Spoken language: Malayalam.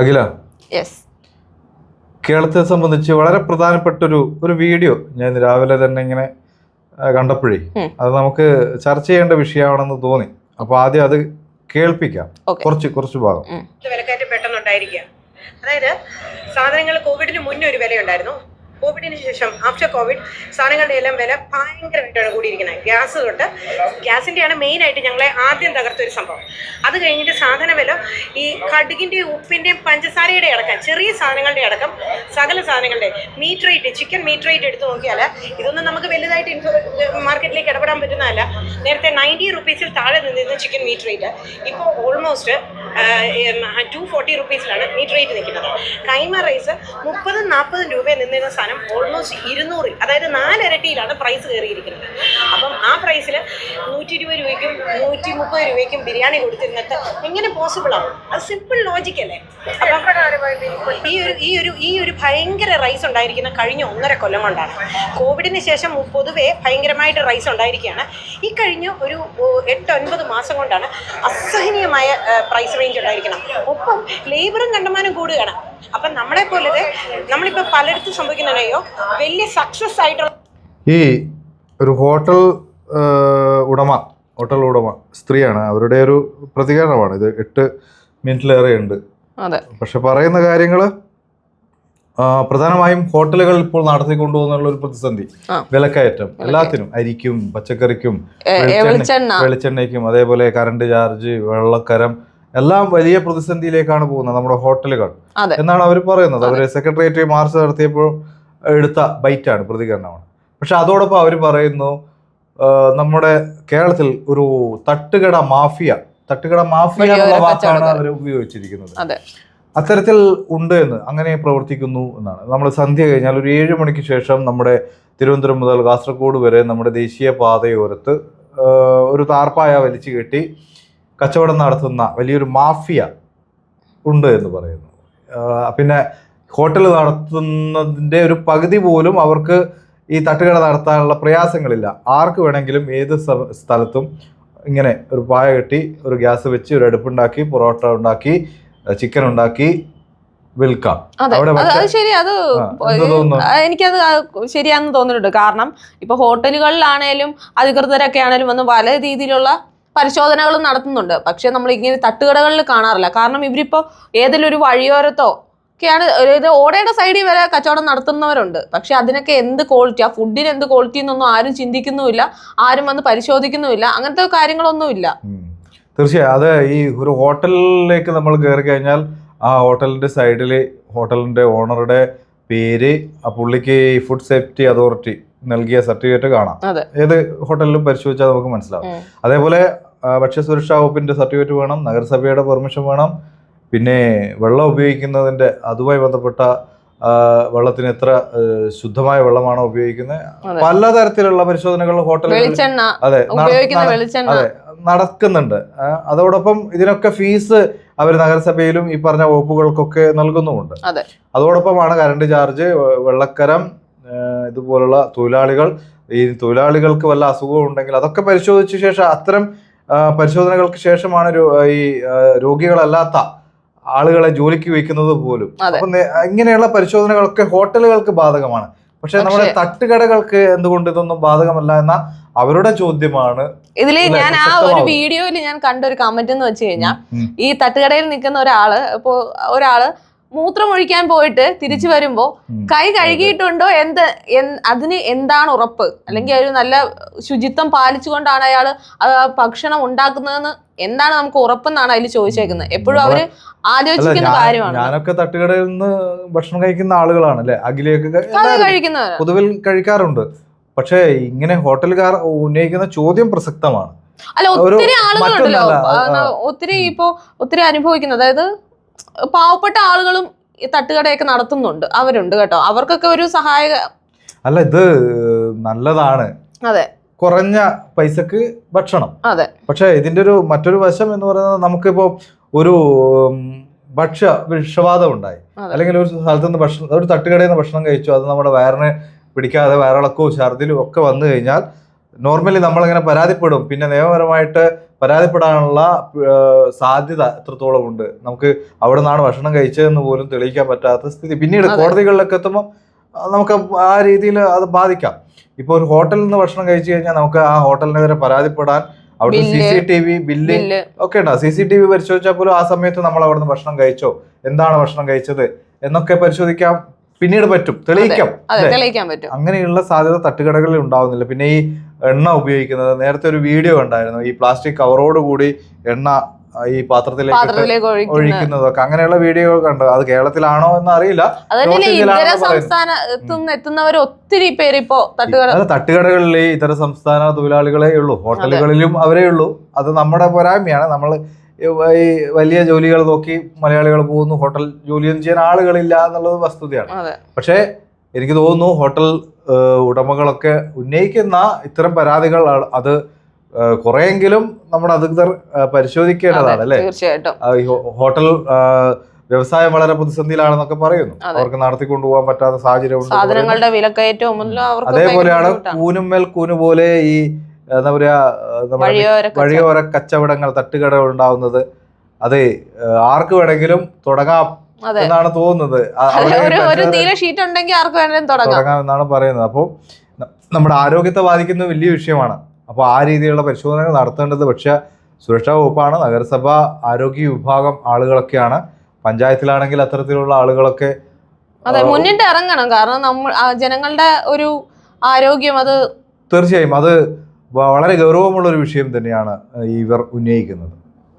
അഖില? യെസ് കേരളത്തെ സംബന്ധിച്ച് വളരെ പ്രധാനപ്പെട്ട ഒരു ഒരു വീഡിയോ ഞാൻ ഇന്ന് രാവിലെ തന്നെ ഇങ്ങനെ കണ്ടപ്പോഴേ അത് നമുക്ക് ചർച്ച ചെയ്യേണ്ട വിഷയമാണെന്ന് തോന്നി. അപ്പൊ ആദ്യം അത് കേൾപ്പിക്കാം. കുറച്ച് കുറച്ച് ഭാഗം. വിലക്കയറ്റം പെട്ടെന്നുണ്ടായിരിക്കുക അതായത് സാധനങ്ങൾ കോവിഡിന് മുന്നേ ഒരു വിലയുണ്ടായിരുന്നു. കോവിഡിന് ശേഷം ആഫ്റ്റർ കോവിഡ് സാധനങ്ങളുടെ എല്ലാം വില ഭയങ്കരമായിട്ടാണ് കൂടിയിരിക്കുന്നത്. ഗ്യാസ് തൊട്ട് ഗ്യാസിന്റെയാണ് മെയിനായിട്ട് ഞങ്ങളെ ആദ്യം തകർത്തൊരു സംഭവം. അത് കഴിഞ്ഞിട്ട് സാധന വില ഈ കടുകിന്റെയും ഉപ്പിന്റെയും പഞ്ചസാരയുടെ അടക്കം ചെറിയ സാധനങ്ങളുടെ അടക്കം സകല സാധനങ്ങളുടെ meat rate chicken meat rate എടുത്ത് നോക്കിയാൽ ഇതൊന്നും നമുക്ക് വലുതായിട്ട് ഇൻഫോ മാർക്കറ്റിലേക്ക് ഇടപെടാൻ പറ്റുന്നതല്ല. നേരത്തെ നയന്റി റുപ്പീസിൽ താഴെ നിന്നിരുന്ന ചിക്കൻ മീറ്റ് റേറ്റ് ഇപ്പോൾ ഓൾമോസ്റ്റ് ടു ഫോർട്ടി റുപ്പീസിലാണ് മീറ്റ് റേറ്റ് നിൽക്കുന്നത്. കൈമ റൈസ് മുപ്പതും നാൽപ്പതും രൂപയിൽ നിന്നിരുന്ന സാധനം ഓൾമോസ്റ്റ് ഇരുന്നൂറിൽ അതായത് നാലരട്ടിയിലാണ് പ്രൈസ് കയറിയിരിക്കുന്നത്. അപ്പം ആ പ്രൈസിൽ നൂറ്റി ഇരുപത് രൂപയ്ക്കും നൂറ്റി മുപ്പത് രൂപയ്ക്കും ബിരിയാണി കൊടുത്തിരുന്നിട്ട് എങ്ങനെ പോസിബിൾ ആവും? അത് സിമ്പിൾ ലോജിക് അല്ലേ? അപ്പം ഈ ഒരു ഈ ഒരു ഈ ഒരു ഭയങ്കര റൈസ് ഉണ്ടായിരിക്കുന്ന കഴിഞ്ഞ ഒന്നര കൊല്ലം കൊണ്ടാണ്. കോവിഡിന് ശേഷം പൊതുവെ ഭയങ്കരമായിട്ട് റൈസ് ഉണ്ടായിരിക്കുകയാണ്. ഈ കഴിഞ്ഞ ഒരു എട്ട് ഒൻപത് മാസം കൊണ്ടാണ് അസഹനീയമായ പ്രൈസ് റേഞ്ച് ഉണ്ടായിരിക്കണം. ഒപ്പം ലേബറും കണ്ടമാനം കൂടുകയാണ്. അപ്പം നമ്മളെ പോലെ നമ്മളിപ്പോൾ പലയിടത്തും സംഭവിക്കുന്നുണ്ടോ വലിയ സക്സസ് ആയിട്ടുള്ള ഈ ഒരു ഹോട്ടൽ ഉടമ ഹോട്ടൽ ഉടമ സ്ത്രീയാണ്. അവരുടെ ഒരു പ്രതികരണമാണ്. ഇത് എട്ട് മിനിറ്റിലേറെ ഉണ്ട്. അതെ. പക്ഷെ പറയുന്ന കാര്യങ്ങൾ പ്രധാനമായും ഹോട്ടലുകൾ ഇപ്പോൾ നടത്തിക്കൊണ്ടുപോകുന്നുള്ള ഒരു പ്രതിസന്ധി. വിലക്കയറ്റം. എല്ലാത്തിനും. അരിക്കും പച്ചക്കറിക്കും വെളിച്ചെണ്ണയ്ക്കും അതേപോലെ കറണ്ട് ചാർജ് വെള്ളക്കരം എല്ലാം വലിയ പ്രതിസന്ധിയിലേക്കാണ് പോകുന്നത് നമ്മുടെ ഹോട്ടലുകൾ. എന്നാണ് അവർ പറയുന്നത്. അവർ സെക്രട്ടേറിയറ്റ് മാർച്ച് നടത്തിയപ്പോൾ എടുത്ത ബൈറ്റാണ് പ്രതികരണമാണ്. പക്ഷെ അതോടൊപ്പം അവർ പറയുന്നു നമ്മുടെ കേരളത്തിൽ ഒരു തട്ടുകട മാഫിയ തട്ടുകട മാഫിയ എന്നുള്ള വാക്കാണ് അവർ ഉപയോഗിച്ചിരിക്കുന്നത്. അതെ. അത്തരത്തിൽ ഉണ്ട് എന്ന് അങ്ങനെ പ്രവർത്തിക്കുന്നു എന്നാണ്. നമ്മൾ സന്ധ്യ കഴിഞ്ഞാൽ ഒരു ഏഴ് മണിക്ക് ശേഷം നമ്മുടെ തിരുവനന്തപുരം മുതൽ കാസർഗോഡ് വരെ നമ്മുടെ ദേശീയ പാതയോരത്ത് ഒരു താർപ്പായ വലിച്ചു കെട്ടി കച്ചവടം നടത്തുന്ന വലിയൊരു മാഫിയ ഉണ്ട് എന്ന് പറയുന്നു. പിന്നെ ഹോട്ടൽ നടത്തുന്നതിന്റെ ഒരു പകുതി പോലും അവർക്ക് ഈ തട്ടുകട നടത്താനുള്ള പ്രയാസങ്ങളില്ല. ആർക്ക് വേണമെങ്കിലും ഏത് സ്ഥലത്തും ഇങ്ങനെ ഒരു പായ കെട്ടി ഒരു ഗ്യാസ് വെച്ച് ഒരു അടുപ്പുണ്ടാക്കി പൊറോട്ട ഉണ്ടാക്കി ചിക്കൻ ഉണ്ടാക്കി വിൽക്കാം. അതെ. ശരി അത് എനിക്കത് ശരിയാന്ന് തോന്നുന്നുണ്ട്. കാരണം ഇപ്പൊ ഹോട്ടലുകളിലാണേലും അധികൃതരൊക്കെ ആണേലും വന്ന് പല രീതിയിലുള്ള പരിശോധനകളും നടത്തുന്നുണ്ട്. പക്ഷെ നമ്മൾ ഇങ്ങനെ തട്ടുകടകളിൽ കാണാറില്ല. കാരണം ഇവരിപ്പോ ഏതെങ്കിലും ഒരു വഴിയോരത്തോ ഒക്കെയാണ് ഇത് ഓടയുടെ സൈഡിൽ വരെ കച്ചവടം നടത്തുന്നവരുണ്ട്. പക്ഷെ അതിനൊക്കെ എന്ത് ക്വാളിറ്റി ആ ഫുഡിന് എന്ത് ക്വാളിറ്റി എന്നൊന്നും ആരും ചിന്തിക്കുന്നുമില്ല. ആരും വന്ന് പരിശോധിക്കുന്നുമില്ല. അങ്ങനത്തെ കാര്യങ്ങളൊന്നുമില്ല. തീർച്ചയായും. അത് ഈ ഒരു ഹോട്ടലിലേക്ക് നമ്മൾ കയറി കഴിഞ്ഞാൽ ആ ഹോട്ടലിന്റെ സൈഡിൽ ഹോട്ടലിന്റെ ഓണറുടെ പേര് ആ പുള്ളിക്ക് ഫുഡ് സേഫ്റ്റി അതോറിറ്റി നൽകിയ സർട്ടിഫിക്കറ്റ് കാണാം. ഏത് ഹോട്ടലിലും പരിശോധിച്ചാൽ നമുക്ക് മനസ്സിലാവും. അതേപോലെ ഭക്ഷ്യ ഭക്ഷ്യസുരക്ഷാ വകുപ്പിന്റെ സർട്ടിഫിക്കറ്റ് വേണം നഗരസഭയുടെ പെർമിഷൻ വേണം പിന്നെ വെള്ളം ഉപയോഗിക്കുന്നതിന്റെ അതുമായി ബന്ധപ്പെട്ട വെള്ളത്തിന് എത്ര ശുദ്ധമായ വെള്ളമാണോ ഉപയോഗിക്കുന്നത്. പലതരത്തിലുള്ള പരിശോധനകൾ ഹോട്ടലുകളിൽ അതെ അതെ നടക്കുന്നുണ്ട്. അതോടൊപ്പം ഇതിനൊക്കെ ഫീസ് അവർ നഗരസഭയിലും ഈ പറഞ്ഞ വകുപ്പുകൾക്കൊക്കെ നൽകുന്നുമുണ്ട്. അതെ. അതോടൊപ്പമാണ് കറണ്ട് ചാർജ് വെള്ളക്കരം ഇതുപോലുള്ള തൊഴിലാളികൾ ഈ തൊഴിലാളികൾക്ക് വല്ല അസുഖവും ഉണ്ടെങ്കിൽ അതൊക്കെ പരിശോധിച്ച ശേഷം അത്തരം പരിശോധനകൾക്ക് ശേഷമാണ് ഈ രോഗികളല്ലാത്ത ആളുകളെ ജോലിക്ക് വയ്ക്കുന്നത് പോലും. അപ്പൊ ഇങ്ങനെയുള്ള പരിശോധനകളൊക്കെ ഹോട്ടലുകൾക്ക് ബാധകമാണ് പക്ഷെ നമ്മുടെ തട്ടുകടകൾക്ക് എന്തുകൊണ്ട് ഇതൊന്നും ബാധകമല്ല എന്ന അവരുടെ ചോദ്യമാണ് ഇതിൽ ഞാൻ ആ ഒരു. വീഡിയോയിൽ ഞാൻ കണ്ട ഒരു കമന്റ് എന്ന് വെച്ച് കഴിഞ്ഞാൽ ഈ തട്ടുകടയിൽ നിൽക്കുന്ന ഒരാൾ ഇപ്പോ ഒരാൾ മൂത്രം ഒഴിക്കാൻ പോയിട്ട് തിരിച്ചു വരുമ്പോ കൈ കഴുകിയിട്ടുണ്ടോ? എന്ത് അതിന് എന്താണ് ഉറപ്പ്? അല്ലെങ്കിൽ ഒരു നല്ല ശുചിത്വം പാലിച്ചുകൊണ്ടാണ് അയാൾ ഭക്ഷണം ഉണ്ടാക്കുന്നതെന്ന് എന്താണ് നമുക്ക് ഉറപ്പെന്നാണ് അതിൽ ചോദിച്ചേക്കുന്നത്. എപ്പോഴും അവർ ആലോചിക്കുന്ന കാര്യമാണ്. ഞാനൊക്കെ തട്ടുകടയിൽ നിന്ന് ഭക്ഷണം കഴിക്കുന്ന ആളുകളാണ് അല്ലെ? അഖിലേക്ക് പൊതുവിൽ കഴിക്കാറുണ്ട്. പക്ഷേ ഇങ്ങനെ ഹോട്ടലുകാർ ഉന്നയിക്കുന്ന ചോദ്യം പ്രസക്തമാണ്. അല്ല ഒത്തിരി ആളുകളുണ്ടല്ലോ. ഒത്തിരി ഇപ്പോ ഒത്തിരി അനുഭവിക്കുന്നത്. അതായത് പാവപ്പെട്ട ആളുകളും തട്ടുകടയൊക്കെ നടത്തുന്നുണ്ട്. അവരുണ്ട് കേട്ടോ. അവർക്കൊക്കെ ഒരു സഹായ അല്ല ഇത് നല്ലതാണ്. അതെ. കുറഞ്ഞ പൈസക്ക് ഭക്ഷണം. അതെ. പക്ഷെ ഇതിന്റെ ഒരു മറ്റൊരു വശം എന്ന് പറയുന്നത് നമുക്കിപ്പോ ഒരു ഭക്ഷ്യ വിഷവാദം ഉണ്ടായി. അല്ലെങ്കിൽ ഒരു സ്ഥലത്ത് നിന്ന് ഭക്ഷണം ഒരു തട്ടുകടയിൽ നിന്ന് ഭക്ഷണം കഴിച്ചു. അത് നമ്മുടെ വയറിന് പിടിക്കാതെ വയറിളക്കവും ഛർദിലും ഒക്കെ വന്നു കഴിഞ്ഞാൽ നോർമലി നമ്മളിങ്ങനെ പരാതിപ്പെടും. പിന്നെ നിയമപരമായിട്ട് പരാതിപ്പെടാനുള്ള സാധ്യത എത്രത്തോളം ഉണ്ട്? നമുക്ക് അവിടെ നിന്നാണ് ഭക്ഷണം കഴിച്ചതെന്ന് പോലും തെളിയിക്കാൻ പറ്റാത്ത സ്ഥിതി. പിന്നീട്. കോടതികളിലൊക്കെ എത്തുമ്പോൾ നമുക്ക് ആ രീതിയിൽ അത് ബാധിക്കാം. ഇപ്പോൾ ഒരു ഹോട്ടലിൽ നിന്ന് ഭക്ഷണം കഴിച്ചു കഴിഞ്ഞാൽ നമുക്ക് ആ ഹോട്ടലിനെതിരെ പരാതിപ്പെടാൻ അവിടെ C C T V bill ഒക്കെ ഉണ്ടാവും സി സി ടി വി പരിശോധിച്ചാൽ പോലും ആ സമയത്ത് നമ്മൾ അവിടുന്ന് ഭക്ഷണം കഴിച്ചോ? എന്താണ് ഭക്ഷണം കഴിച്ചത്? എന്നൊക്കെ പരിശോധിക്കാം. പിന്നീട് പറ്റും. തെളിയിക്കാം. അങ്ങനെയുള്ള സാധ്യത തട്ടുകടകളിൽ ഉണ്ടാവുന്നില്ല. പിന്നെ ഈ എണ്ണ ഉപയോഗിക്കുന്നത്. നേരത്തെ ഒരു വീഡിയോ ഉണ്ടായിരുന്നു ഈ പ്ലാസ്റ്റിക് കവറോട് കൂടി എണ്ണ ഈ പാത്രത്തിലേക്ക് ഒഴിക്കുന്നതൊക്കെ. അങ്ങനെയുള്ള വീഡിയോ കണ്ടു. അത് കേരളത്തിലാണോ എന്ന് അറിയില്ല ഇതര ഇന്ത്യയിലാണെന്ന് പറയുന്നു. സംസ്ഥാന എത്തുന്ന എത്തുന്നവർ ഒത്തിരി പേര് ഇപ്പോ തട്ടുകട തട്ടുകടകളിൽ ഇതര സംസ്ഥാന തൊഴിലാളികളെ ഉള്ളൂ. ഹോട്ടലുകളിലും അവരേ ഉള്ളൂ. അത് നമ്മുടെ പോരായ്മയാണ്. നമ്മൾ ഈ വലിയ ജോലികൾ നോക്കി മലയാളികൾ പോകുന്നു. ഹോട്ടൽ ജോലിയൊന്നും ചെയ്യാൻ ആളുകളില്ല എന്നുള്ളത് വസ്തുതയാണ്. പക്ഷേ എനിക്ക് തോന്നുന്നു ഹോട്ടൽ ഉടമകളൊക്കെ ഉന്നയിക്കുന്ന ഇത്തരം പരാതികൾ അത് കുറെയെങ്കിലും നമ്മുടെ അധികൃതർ പരിശോധിക്കേണ്ടതാണ് അല്ലേ? തീർച്ചയായിട്ടും. ഹോട്ടൽ വ്യവസായം വളരെ പ്രതിസന്ധിയിലാണെന്നൊക്കെ പറയുന്നു. അവർക്ക് നടത്തിക്കൊണ്ടുപോകാൻ പറ്റാത്ത സാഹചര്യം. സാധനങ്ങളുടെ വിലക്കയറ്റവും അതേപോലെയാണ് കൂനും മേൽ കൂനു പോലെ ഈ എന്താ പറയാ വഴിയോര കച്ചവടങ്ങൾ തട്ടുകടകൾ ഉണ്ടാവുന്നത്. അത് ആർക്ക് വേണമെങ്കിലും തുടങ്ങാം. എന്നാണ് തോന്നുന്നത്. ഒരു നീല ഷീറ്റ് ഉണ്ടെങ്കിൽ ആർക്ക് വേണേലും തുടങ്ങാം. തുടങ്ങാം എന്നാണ് പറയുന്നത്. അപ്പോൾ നമ്മുടെ ആരോഗ്യത്തെ ബാധിക്കുന്ന വലിയ വിഷയമാണ്. അപ്പോൾ ആ രീതിയിലുള്ള പരിശോധനകൾ നടത്തേണ്ടത് പക്ഷേ സുരക്ഷാ വകുപ്പാണ് നഗരസഭ ആരോഗ്യ വിഭാഗം ആളുകളൊക്കെയാണ്. പഞ്ചായത്തിലാണെങ്കിൽ അത്തരത്തിലുള്ള ആളുകളൊക്കെ അതെ മുന്നിട്ട് ഇറങ്ങണം. കാരണം നമ്മൾ ജനങ്ങളുടെ ഒരു ആരോഗ്യം അത് തീർച്ചയായും അത് വളരെ ഗൗരവമുള്ള ഒരു വിഷയം തന്നെയാണ് ഇവർ ഉന്നയിക്കുന്നത്.